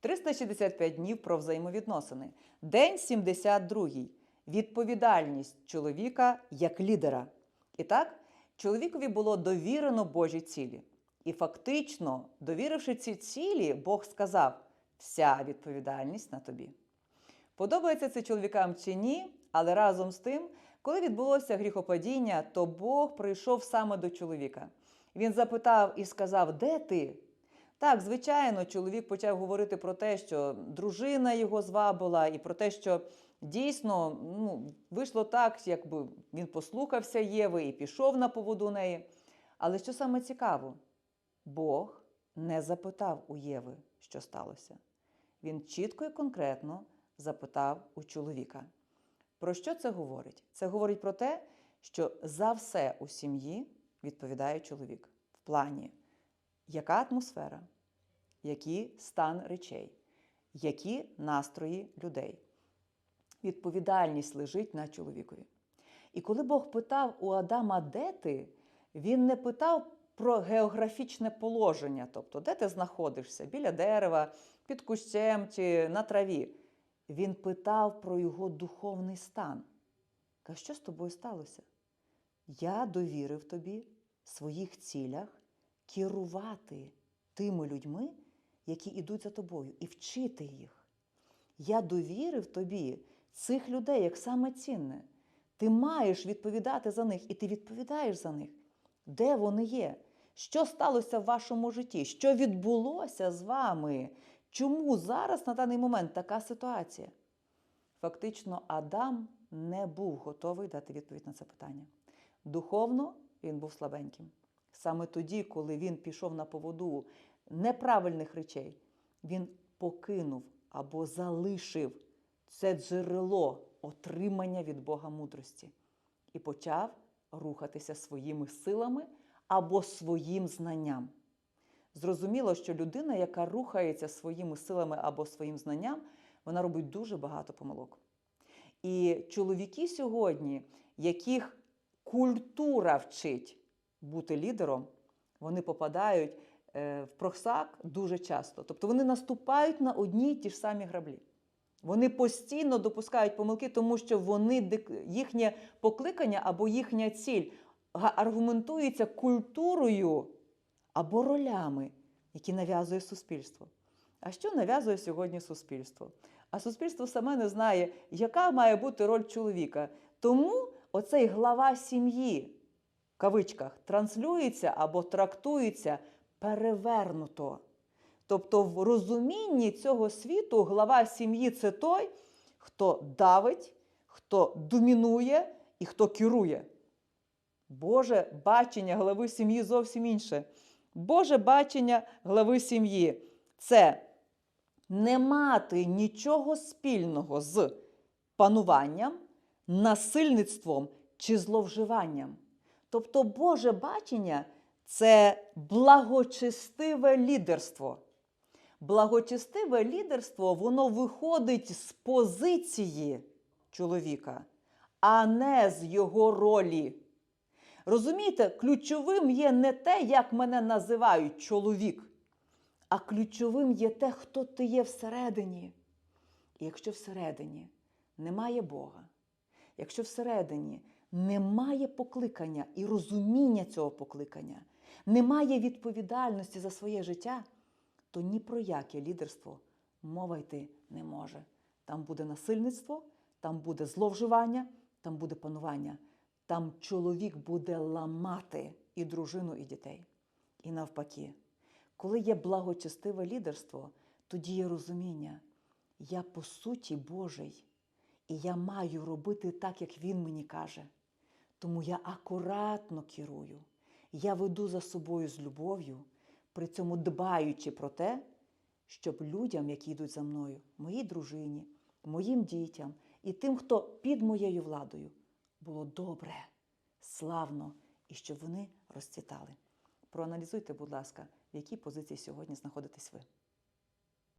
365 днів про взаємовідносини. День 72. Відповідальність чоловіка як лідера. І так, чоловікові було довірено Божі цілі. І фактично, довіривши ці цілі, Бог сказав: вся відповідальність на тобі. Подобається це чоловікам чи ні, але разом з тим, коли відбулося гріхопадіння, то Бог прийшов саме до чоловіка. Він запитав і сказав: Де ти? Так, звичайно, чоловік почав говорити про те, що дружина його звабила, і про те, що дійсно ну, вийшло так, якби він послухався Єви і пішов на поводу неї. Але що саме цікаво, Бог не запитав у Єви, що сталося. Він чітко і конкретно запитав у чоловіка. Про що це говорить? Це говорить про те, що за все у сім'ї відповідає чоловік в плані, яка атмосфера, який стан речей, які настрої людей. Відповідальність лежить на чоловікові. І коли Бог питав у Адама, де ти, він не питав про географічне положення, тобто де ти знаходишся, біля дерева, під кущем чи на траві. Він питав про його духовний стан. Каже, що з тобою сталося? Я довірив тобі в своїх цілях керувати тими людьми, які йдуть за тобою, і вчити їх. Я довірив тобі цих людей як саме цінне. Ти маєш відповідати за них, і ти відповідаєш за них. Де вони є? Що сталося в вашому житті? Що відбулося з вами? Чому зараз на даний момент така ситуація? Фактично, Адам не був готовий дати відповідь на це питання. Духовно він був слабеньким. Саме тоді, коли він пішов на поводу неправильних речей, він покинув або залишив це джерело отримання від Бога мудрості і почав рухатися своїми силами або своїм знанням. Зрозуміло, що людина, яка рухається своїми силами або своїм знанням, вона робить дуже багато помилок. І чоловіки сьогодні, яких культура вчить бути лідером, вони попадають в просак дуже часто. Тобто вони наступають на одні й ті ж самі граблі. Вони постійно допускають помилки, тому що вони їхнє покликання або їхня ціль аргументується культурою або ролями, які нав'язує суспільство. А що нав'язує сьогодні суспільство? А суспільство саме не знає, яка має бути роль чоловіка. Тому оцей глава сім'ї в кавичках транслюється або трактується перевернуто. Тобто, в розумінні цього світу глава сім'ї це той, хто давить, хто домінує і хто керує. Боже бачення глави сім'ї зовсім інше. Боже бачення глави сім'ї це не мати нічого спільного з пануванням, насильництвом чи зловживанням. Тобто, Боже бачення це благочестиве лідерство. Благочестиве лідерство воно виходить з позиції чоловіка, а не з його ролі. Розумієте, ключовим є не те, як мене називають чоловік, а ключовим є те, хто ти є всередині. І якщо всередині немає Бога, якщо всередині немає покликання і розуміння цього покликання, немає відповідальності за своє життя, то ні про яке лідерство мова йти не може. Там буде насильництво, там буде зловживання, там буде панування. Там чоловік буде ламати і дружину, і дітей. І навпаки, коли є благочестиве лідерство, тоді є розуміння, я по суті Божий, і я маю робити так, як Він мені каже. Тому я акуратно керую, я веду за собою з любов'ю, при цьому дбаючи про те, щоб людям, які йдуть за мною, моїй дружині, моїм дітям і тим, хто під моєю владою, було добре, славно і щоб вони розцвітали. Проаналізуйте, будь ласка, в якій позиції сьогодні знаходитесь ви.